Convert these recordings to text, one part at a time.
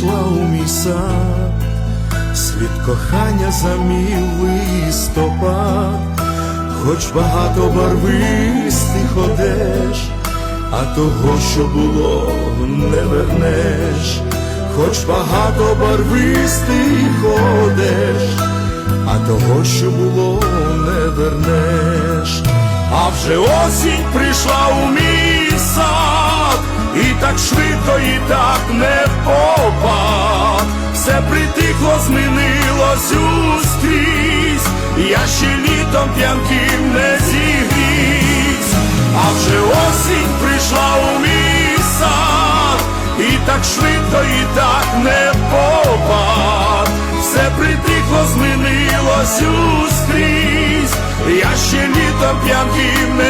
Прийшла у мій сад, світ кохання замів листопад, хоч багато барвистих одеж, а того, що було, не вернеш, хоч багато барвистих одеж, а того, що було, не вернеш. А вже осінь прийшла у мій сад, і так швидко, і так не. Притихло, змінилось ускрізь, я ще літом п'янким не зігрізь. А вже осінь прийшла у мій і так швидко, і так не попад. Все притихло, змінилось ускрізь, я ще літом п'янким не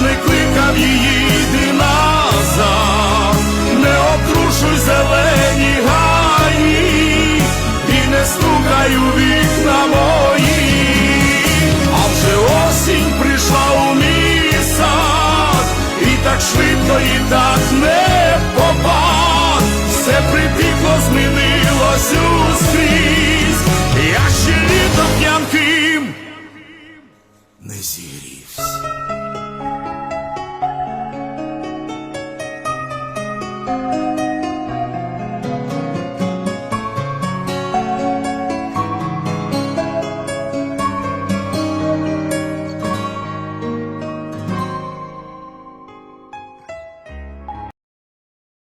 не кликав її, йди назад, не обтрушуй зелені гаї, і не стукай у вікна мої, а вже осінь прийшла у мій і так швидко, і так не попад, все припікло, змінилось ускрізь, я ще літом п'янким не зігрів.